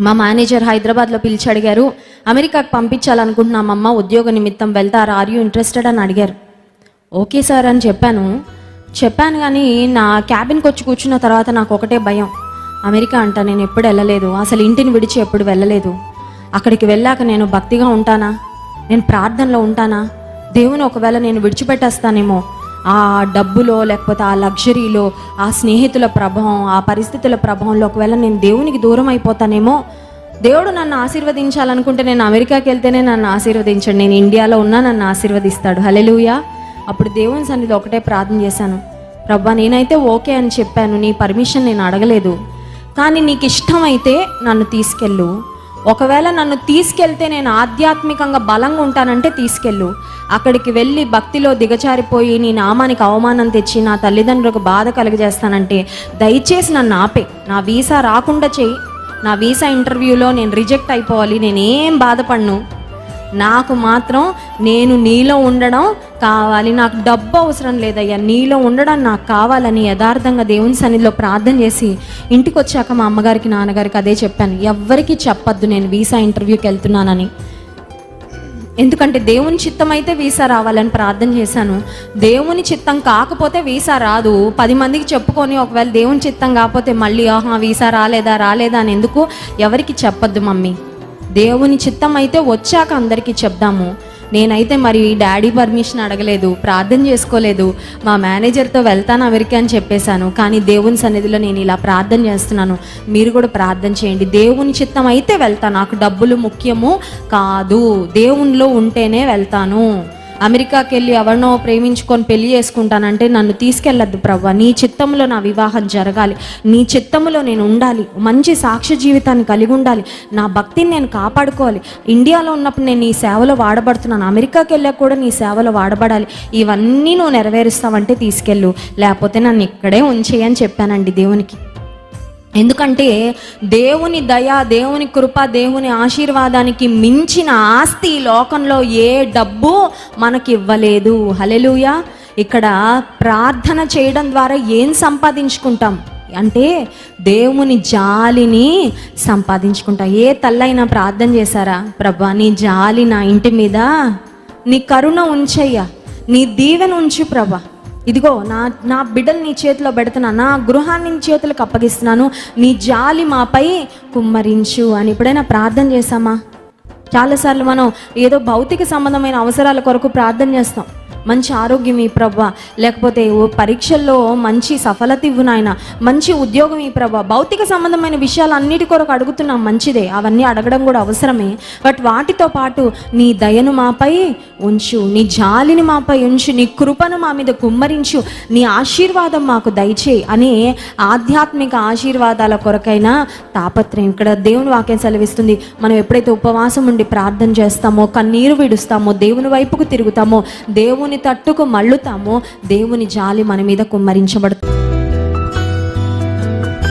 మా మేనేజర్ హైదరాబాద్లో పిలిచి అడిగారు అమెరికాకు పంపించాలనుకుంటున్నామమ్మ ఉద్యోగ నిమిత్తం వెళ్తారు? ఆర్ యూ ఇంట్రెస్టెడ్ అని అడిగారు. ఓకే సార్ అని చెప్పాను. చెప్పాను కానీ నా క్యాబిన్కి వచ్చి కూర్చున్న తర్వాత నాకు ఒకటే భయం. అమెరికా అంట నేను ఎప్పుడు వెళ్ళలేదు. అసలు ఇంటిని విడిచి ఎప్పుడు వెళ్ళలేదు. అక్కడికి వెళ్ళాక నేను భక్తిగా ఉంటానా? నేను ప్రార్థనలో ఉంటానా? దేవుని ఒకవేళ నేను విడిచిపెట్టేస్తానేమో ఆ డబ్బులో లేకపోతే ఆ లగ్జరీలో ఆ స్నేహితుల ప్రభావం ఆ పరిస్థితుల ప్రభావంలో ఒకవేళ నేను దేవునికి దూరం అయిపోతానేమో దేవుడు నన్ను ఆశీర్వదించాలనుకుంటే నేను అమెరికాకి వెళ్తేనే నన్ను ఆశీర్వదించండి. నేను ఇండియాలో ఉన్నా నన్ను ఆశీర్వదిస్తాడు. హలెలుయా అప్పుడు దేవుని సన్నిధి ఒకటే ప్రార్థన చేశాను. ప్రభా నేనైతే ఓకే అని చెప్పాను. నీ పర్మిషన్ నేను అడగలేదు. కానీ నీకు ఇష్టమైతే నన్ను తీసుకెళ్ళు. ఒకవేళ నన్ను తీసుకెళ్తే నేను ఆధ్యాత్మికంగా బలంగా ఉంటానంటే తీసుకెళ్ళు. అక్కడికి వెళ్ళి భక్తిలో దిగచారిపోయి నీ నామానికి అవమానం తెచ్చి నా తల్లిదండ్రులకు బాధ కలుగజేస్తానంటే దయచేసి నన్ను ఆపే. నా వీసా రాకుండా చేయి. నా వీసా ఇంటర్వ్యూలో నేను రిజెక్ట్ అయిపోవాలి. నేనేం బాధపడను. నాకు మాత్రం నేను నీలో ఉండడం కావాలి. నాకు డబ్బు అవసరం లేదయ్యా. నీలో ఉండడం నాకు కావాలని యథార్థంగా దేవుని సన్నిధిలో ప్రార్థన చేసి ఇంటికి వచ్చాక మా అమ్మగారికి నాన్నగారికి అదే చెప్పాను. ఎవ్వరికీ చెప్పొద్దు నేను వీసా ఇంటర్వ్యూకి వెళ్తున్నానని. ఎందుకంటే దేవుని చిత్తం అయితే వీసా రావాలని ప్రార్థన చేశాను. దేవుని చిత్తం కాకపోతే వీసా రాదు. పది మందికి చెప్పుకొని ఒకవేళ దేవుని చిత్తం కాకపోతే మళ్ళీ ఆహా వీసా రాలేదా రాలేదా అని ఎందుకు? ఎవరికి చెప్పొద్దు మమ్మీ. దేవుని చిత్తం అయితే వచ్చాక అందరికీ చెప్దాము. నేనైతే మరి డాడీ పర్మిషన్ అడగలేదు ప్రార్థన చేసుకోలేదు మా మేనేజర్తో వెళ్తాను అమెరికా అని చెప్పేశాను కానీ దేవుని సన్నిధిలో నేను ఇలా ప్రార్థన చేస్తున్నాను. మీరు కూడా ప్రార్థన చేయండి. దేవుని చిత్తం అయితే వెళ్తాను నాకు డబ్బులు ముఖ్యము కాదు. దేవునిలో ఉంటేనే వెళ్తాను. అమెరికాకి వెళ్ళి ఎవరినో ప్రేమించుకొని పెళ్ళి చేసుకుంటానంటే నన్ను తీసుకెళ్ళద్దు ప్రవ్వ. నీ చిత్తంలో నా వివాహం జరగాలి. నీ చిత్తంలో నేను ఉండాలి. మంచి సాక్ష్య జీవితాన్ని కలిగి ఉండాలి. నా భక్తిని నేను కాపాడుకోవాలి. ఇండియాలో ఉన్నప్పుడు నేను నీ సేవలో వాడబడుతున్నాను. అమెరికాకి వెళ్ళాక కూడా నీ సేవలో వాడబడాలి. ఇవన్నీ నువ్వు నెరవేరుస్తావంటే తీసుకెళ్ళు. లేకపోతే నన్ను ఇక్కడే ఉంచేయని చెప్పానండి దేవునికి. ఎందుకంటే దేవుని దయ దేవుని కృప దేవుని ఆశీర్వాదానికి మించిన ఆస్తి లోకంలో ఏ డబ్బు మనకి ఇవ్వలేదు హలెలుయ ఇక్కడ ప్రార్థన చేయడం ద్వారా ఏం సంపాదించుకుంటాం? అంటే దేవుని జాలిని సంపాదించుకుంటాం. ఏ తల్లైనా ప్రార్థన చేశారా? ప్రభా నీ జాలి నా ఇంటి మీద నీ కరుణ ఉంచయ్యా. నీ దీవెన ఉంచు ప్రభా. ఇదిగో నా నా బిడ్డలు నీ చేతిలో పెడుతున్నా నా గృహాన్ని నీ చేతులకు అప్పగిస్తున్నాను నీ జాలి మాపై కుమ్మరించు అని ఎప్పుడైనా ప్రార్థన చేసామా చాలాసార్లు మనం ఏదో భౌతిక సంబంధమైన అవసరాల కొరకు ప్రార్థన చేస్తాం. మంచి ఆరోగ్యం ఈ ప్రభ. లేకపోతే ఓ పరీక్షల్లో మంచి సఫలత ఇవ్వు నాయన. మంచి ఉద్యోగం ఈ ప్రభ. భౌతిక సంబంధమైన విషయాలు అన్నిటి కొరకు అడుగుతున్నాం మంచిదే. అవన్నీ అడగడం కూడా అవసరమే. బట్ వాటితో పాటు నీ దయను మాపై ఉంచు. నీ జాలిని మాపై ఉంచు. నీ కృపను మా మీద కుమ్మరించు. నీ ఆశీర్వాదం మాకు దయచేయి అనే ఆధ్యాత్మిక ఆశీర్వాదాల కొరకైనా తాపత్రయం. ఇక్కడ దేవుని వాక్యం సెలవిస్తుంది. మనం ఎప్పుడైతే ఉపవాసం ఉండి ప్రార్థన చేస్తామో కన్నీరు విడుస్తామో దేవుని వైపుకు తిరుగుతామో దేవుని దేవుని తట్టుకు మళ్ళుతామో. దేవుని జాలి మన మీద కుమ్మరించబడుతుంది.